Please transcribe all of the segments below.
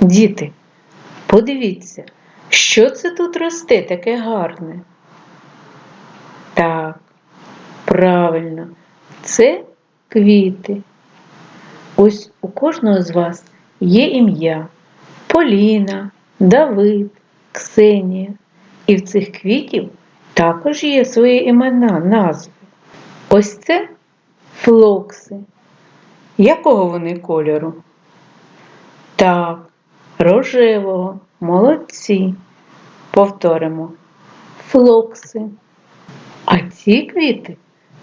Діти, подивіться, що це тут росте таке гарне? Так, правильно, це квіти. Ось у кожного з вас є ім'я Поліна, Давид, Ксенія. І в цих квітів також є свої імена, назви. Ось це флокси. Якого вони кольору? Так, рожевого, молодці. Повторимо флокси. А ці квіти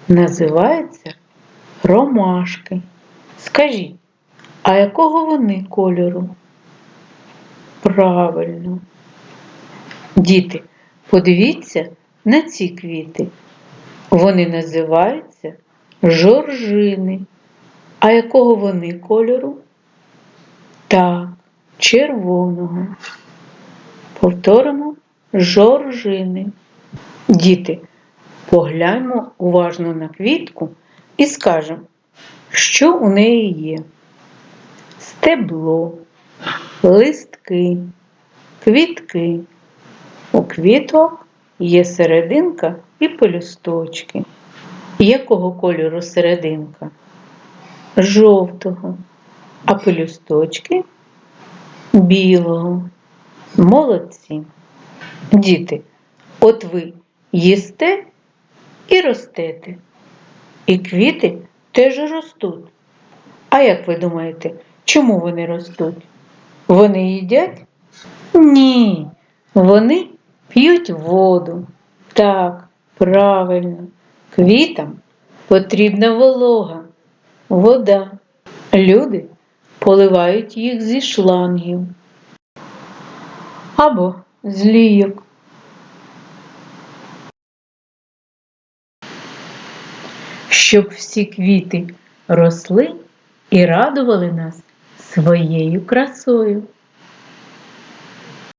називаються ромашки. Скажіть, а якого вони кольору? Правильно. Діти, подивіться на ці квіти. Вони називаються жоржини. А якого вони кольору? Так, червоного. Повторимо жоржини. Діти, погляньмо уважно на квітку і скажемо, що у неї є. Стебло, листки, квітки. У квіток є серединка і пелюсточки. Якого кольору серединка? Жовтого, а пелюсточки білого. Молодці. Діти, от ви їсте і ростете. І квіти теж ростуть. А як ви думаєте, чому вони ростуть? Вони їдять? Ні, вони п'ють воду. Так, правильно, квітам потрібна волога, вода. Люди поливають їх зі шлангів або з лійок. Щоб всі квіти росли і радували нас своєю красою.